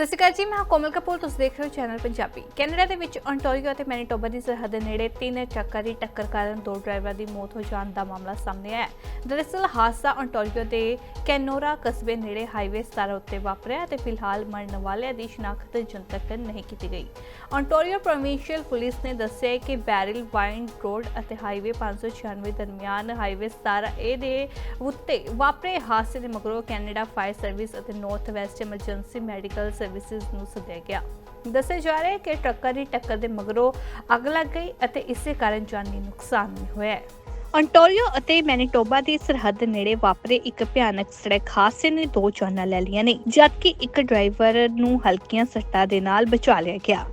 ਸਤਿ ਸ਼੍ਰੀ ਅਕਾਲ ਜੀ, ਮੈਂ ਕੋਮਲ ਕਪੂਰ, ਤੁਸੀਂ ਦੇਖ ਰਹੇ ਹੋ ਚੈਨਲ ਪੰਜਾਬੀ। ਕੈਨੇਡਾ ਦੇ ਵਿੱਚ ਅੰਟੋਰੀਓ ਅਤੇ ਮੈਨੀਟੋਬਾ ਦੀ ਸਰਹੱਦ ਨੇੜੇ ਤਿੰਨ ਟਰੱਕਾਂ ਦੀ ਟੱਕਰ ਕਾਰਨ ਦੋ ਡਰਾਈਵਰਾਂ ਦੀ ਮੌਤ ਹੋ ਜਾਣ ਦਾ ਮਾਮਲਾ ਸਾਹਮਣੇ ਆਇਆ ਹੈ। ਦਰਅਸਲ, ਹਾਦਸਾ ontario ਦੇ ਕੈਨੋਰਾ ਕਸਬੇ ਨੇੜੇ ਹਾਈਵੇ 17 ਉੱਤੇ ਵਾਪਰਿਆ ਤੇ ਫਿਲਹਾਲ ਮਰਨ ਵਾਲਿਆਂ ਦੀ ਸ਼ਨਾਖਤ ਜਨਤਕ ਨਹੀਂ ਕੀਤੀ ਗਈ। ਆਨਟੋਰੀਓ ਪ੍ਰੋਵਿੰਸ਼ੀਅਲ ਪੁਲਿਸ ਨੇ ਦੱਸਿਆ ਕਿ ਬੈਰਲ ਵਾਈਨ ਰੋਡ ਅਤੇ ਹਾਈਵੇ 596 ਦਰਮਿਆਨ ਹਾਈਵੇ 17 ਏ ਦੇ ਉੱਤੇ ਵਾਪਰੇ ਹਾਦਸੇ ਦੇ ਮਗਰੋਂ ਕੈਨੇਡਾ ਫਾਇਰ ਸਰਵਿਸ ਅਤੇ north west emergency medical services ਨੂੰ ਸੱਦਿਆ ਗਿਆ। ਦੱਸਿਆ ਜਾ ਰਿਹਾ ਹੈ ਕਿ ਟਰੱਕਾਂ ਦੀ ਟੱਕਰ ਦੇ ਮਗਰੋਂ ਅੱਗ ਲੱਗ ਗਈ ਅਤੇ ਇਸੇ ਕਾਰਨ ਜਾਨੀ ਨੁਕਸਾਨ ਵੀ ਹੋਇਆ ਹੈ। Ontario ਅਤੇ ਮੈਨੀਟੋਬਾ ਦੀ ਸਰਹੱਦ ਨੇੜੇ ਵਾਪਰੇ ਇੱਕ ਭਿਆਨਕ ਸੜਕ ਹਾਦਸੇ ਨੇ ਦੋ ਜਾਨਾਂ ਲੈ ਲਈਆਂ ਨੇ, ਜਦਕਿ ਇੱਕ ਡਰਾਈਵਰ ਨੂੰ ਹਲਕੀਆਂ ਸੱਟਾਂ ਦੇ ਨਾਲ ਬਚਾ ਲਿਆ ਗਿਆ।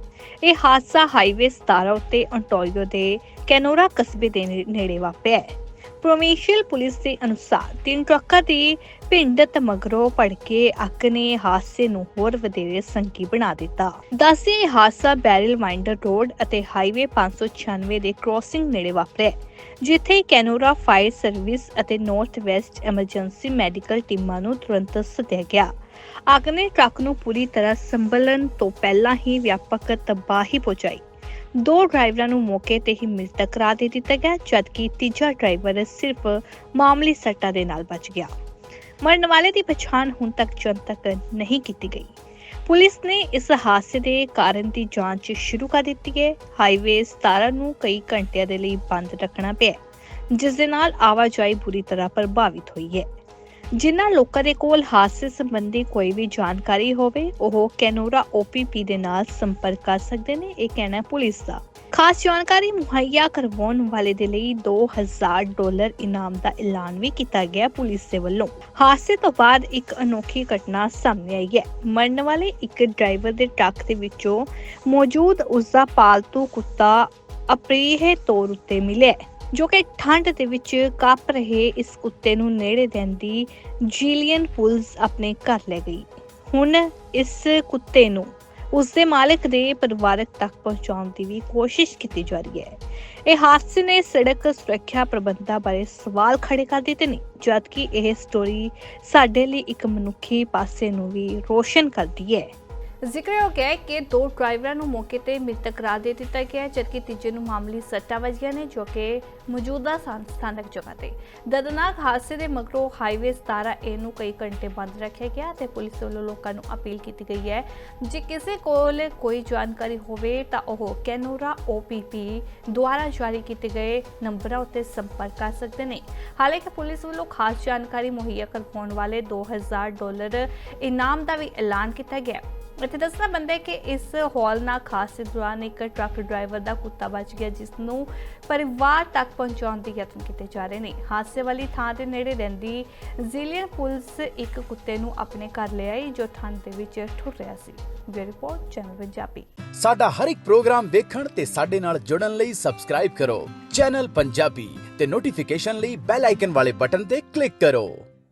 ਇਹ ਹਾਦਸਾ ਹਾਈਵੇ 17 ਉੱਤੇ ontario ਦੇ ਕੈਨੋਰਾ ਕਸਬੇ ਦੇ ਨੇੜੇ ਵਾਪਰਿਆ ਹੈ। ਪ੍ਰੋਵਿੰਸ਼ੀਅਲ ਪੁਲਿਸ ਦੇ ਅਨੁਸਾਰ ਤਿੰਨ ਟਰੱਕਾਂ ਦੀ ਭਿੰਡਤ ਮਗਰੋਂ ਭੜਕੇ ਅੱਗ ਨੇ ਹਾਦਸੇ ਨੂੰ ਹੋਰ ਵਧੇਰੇ ਸੰਗੀ ਬਣਾ ਦਿੱਤਾ। ਦੱਸੇ ਹਾਦਸਾ ਬੈਰਲ ਵਾਈਂਡਰ ਰੋਡ ਅਤੇ ਹਾਈਵੇ 596 ਦੇ ਕ੍ਰੋਸਿੰਗ ਨੇੜੇ ਵਾਪਰਿਆ ਜਿੱਥੇ ਕੈਨੋਰਾ ਫਾਇਰ ਸਰਵਿਸ ਅਤੇ ਨਾਰਥ ਵੈਸਟ ਐਮਰਜੈਂਸੀ ਮੈਡੀਕਲ ਟੀਮਾਂ ਨੂੰ ਤੁਰੰਤ ਸੱਦਿਆ ਗਿਆ। ਅੱਗ ਨੇ ਟਰੱਕ ਨੂੰ ਪੂਰੀ ਤਰ੍ਹਾਂ ਸੰਭਲਣ ਤੋਂ ਪਹਿਲਾਂ ਹੀ ਵਿਆਪਕ ਤਬਾਹੀ ਪਹੁੰਚਾਈ ਦੋ ਡਰਾਈਵਰਾਂ ਨੂੰ ਮੌਕੇ ਤੇ ਹੀ ਮ੍ਰਿਤਕ ਕਰਾ ਦੇ ਦਿੱਤਾ ਗਿਆ, ਜਦਕਿ ਤੀਜਾ ਡਰਾਈਵਰ ਸਿਰਫ ਮਾਮੂਲੀ ਸੱਟਾਂ ਦੇ ਨਾਲ ਬਚ ਗਿਆ। ਮਰਨ ਵਾਲੇ ਦੀ ਪਛਾਣ ਹੁਣ ਤੱਕ ਜਨਤਕ ਨਹੀਂ ਕੀਤੀ ਗਈ। ਪੁਲਿਸ ਨੇ ਇਸ ਹਾਦਸੇ ਦੇ ਕਾਰਨ ਦੀ ਜਾਂਚ ਸ਼ੁਰੂ ਕਰ ਦਿੱਤੀ ਹੈ। ਹਾਈਵੇ 17 ਨੂੰ ਕਈ ਘੰਟਿਆਂ ਦੇ ਲਈ ਬੰਦ ਰੱਖਣਾ ਪਿਆ ਜਿਸ ਦੇ ਨਾਲ ਆਵਾਜਾਈ ਬੁਰੀ ਤਰ੍ਹਾਂ ਪ੍ਰਭਾਵਿਤ ਹੋਈ ਹੈ। ਜਿਨ੍ਹਾਂ ਲੋਕਾਂ ਦੇ ਕੋਲ ਹਾਦਸੇ ਸੰਬੰਧੀ ਕੋਈ ਵੀ ਜਾਣਕਾਰੀ ਹੋਵੇ, ਉਹ ਕੈਨੋਰਾ OPP ਦੇ ਨਾਲ ਸੰਪਰਕ ਕਰ ਸਕਦੇ ਨੇ, ਇਹ ਕਹਿਣਾ ਪੁਲਿਸ ਦਾ। ਖਾਸ ਜਾਣਕਾਰੀ ਮੁਹੱਈਆ ਕਰਵਾਉਣ ਵਾਲੇ ਦੇ ਲਈ 2000 ਡਾਲਰ ਇਨਾਮ ਦਾ ਐਲਾਨ ਵੀ ਕੀਤਾ ਗਿਆ ਪੁਲਿਸ ਦੇ ਵੱਲੋਂ। ਹਾਦਸੇ ਤੋਂ ਬਾਅਦ ਇੱਕ ਅਨੋਖੀ ਘਟਨਾ ਸਾਹਮਣੇ ਆਈ ਹੈ। ਮਰਨ ਵਾਲੇ ਇੱਕ ਡਰਾਈਵਰ ਦੇ ਟਰੱਕ ਦੇ ਵਿੱਚੋਂ ਮੌਜੂਦ ਉਸ ਦਾ ਪਾਲਤੂ ਕੁੱਤਾ ਅਪਰੀਹ ਤੌਰ ਉੱਤੇ ਮਿਲਿਆ ਜੋ ਕਿ ਠੰਡ ਦੇ ਵਿੱਚ ਕੱਪ ਰਹੇ ਇਸ ਕੁੱਤੇ ਨੂੰ ਨੇੜੇ ਰਹਿੰਦੀ ਜੀਲੀਅਨ ਪੁਲਸ ਆਪਣੇ ਘਰ ਲੈ ਗਈ। ਹੁਣ ਇਸ ਕੁੱਤੇ ਨੂੰ ਉਸ ਦੇ ਮਾਲਕ ਦੇ ਪਰਿਵਾਰਕ ਤੱਕ ਪਹੁੰਚਾਉਣ ਦੀ ਵੀ ਕੋਸ਼ਿਸ਼ ਕੀਤੀ ਜਾ ਰਹੀ ਹੈ। ਇਹ ਹਾਦਸੇ ਨੇ ਸੜਕ ਸੁਰੱਖਿਆ ਪ੍ਰਬੰਧਾਂ ਬਾਰੇ ਸਵਾਲ ਖੜੇ ਕਰ ਦਿੱਤੇ ਨੇ, ਜਦਕਿ ਇਹ ਸਟੋਰੀ ਸਾਡੇ ਲਈ ਇੱਕ ਮਨੁੱਖੀ ਪਾਸੇ ਨੂੰ ਵੀ ਰੋਸ਼ਨ ਕਰਦੀ ਹੈ। ਜ਼ਿਕਰਯੋਗ ਹੈ ਕਿ ਦੋ ਡਰਾਈਵਰਾਂ ਨੂੰ ਮੌਕੇ ਤੇ ਮ੍ਰਿਤਕ ਕਰਾ ਦੇ ਦਿੱਤਾ ਗਿਆ ਜਦਕਿ ਤੀਜੇ ਨੂੰ ਮਾਮੂਲੀ ਸੱਟਾਂ ਵੱਜੀਆਂ ਨੇ, ਜੋ ਕਿ ਮੌਜੂਦਾ ਸਥਾਨ- ਸਥਾਨਕ ਜਗ੍ਹਾ ਤੇ। ਦਰਦਨਾਕ ਹਾਦਸੇ ਦੇ ਮਗਰੋਂ ਹਾਈਵੇ 17 ਏ ਨੂੰ ਕਈ ਘੰਟੇ ਬੰਦ ਰੱਖਿਆ ਗਿਆ ਤੇ ਪੁਲਿਸ ਵੱਲੋਂ ਲੋਕਾਂ ਨੂੰ ਅਪੀਲ ਕੀਤੀ ਗਈ ਹੈ। ਜੇ ਕਿਸੇ ਕੋਲ ਕੋਈ ਜਾਣਕਾਰੀ ਹੋਵੇ ਤਾਂ ਉਹ ਕੈਨੋਰਾ OPP ਦੁਆਰਾ ਜਾਰੀ ਕੀਤੇ ਗਏ ਨੰਬਰਾਂ ਉੱਤੇ ਸੰਪਰਕ ਕਰ ਸਕਦੇ ਨੇ। ਹਾਲਾਂਕਿ ਪੁਲਿਸ ਵੱਲੋਂ ਖਾਸ ਜਾਣਕਾਰੀ ਮੁਹੱਈਆ ਕਰਵਾਉਣ ਵਾਲੇ 2000 ਡਾਲਰ ਇਨਾਮ ਦਾ ਵੀ ਐਲਾਨ ਕੀਤਾ ਗਿਆ ਇੱਥੇ ਦੱਸਣਾ ਬੰਦਾ ਹੈ ਕਿ ਇਸ ਹੌਲਨਾਕ ਹਾਦਸੇ ਦੌਰਾਨ ਇੱਕ ਟਰੱਕ ਡਰਾਈਵਰ ਦਾ ਕੁੱਤਾ ਬਚ ਗਿਆ, ਜਿਸ ਨੂੰ ਪਰਿਵਾਰ ਤੱਕ ਪਹੁੰਚਾਉਣ ਦੇ ਯਤਨ ਕੀਤੇ ਜਾ ਰਹੇ ਨੇ। ਹਾਦਸੇ ਵਾਲੀ ਥਾਂ ਦੇ ਨੇੜੇ ਰਹਿੰਦੀ ਜ਼ਿਲੀਅਨ ਪੁਲਿਸ ਇੱਕ ਕੁੱਤੇ ਨੂੰ ਆਪਣੇ ਘਰ ਲੈ ਆਈ, ਜੋ ਠੰਡ ਦੇ ਵਿੱਚ ਠੁਰ ਰਿਹਾ ਸੀ। Bureau report, channel Punjabi. ਸਾਡਾ ਹਰ ਇੱਕ ਪ੍ਰੋਗਰਾਮ ਦੇਖਣ ਤੇ ਸਾਡੇ ਨਾਲ ਜੁੜਨ ਲਈ ਸਬਸਕ੍ਰਾਈਬ ਕਰੋ। ਚੈਨਲ ਪੰਜਾਬੀ ਤੇ ਨੋਟੀਫਿਕੇਸ਼ਨ ਲਈ ਬੈਲ ਆਈਕਨ ਵਾਲੇ ਬਟਨ ਤੇ ਕਲਿੱਕ ਕਰੋ।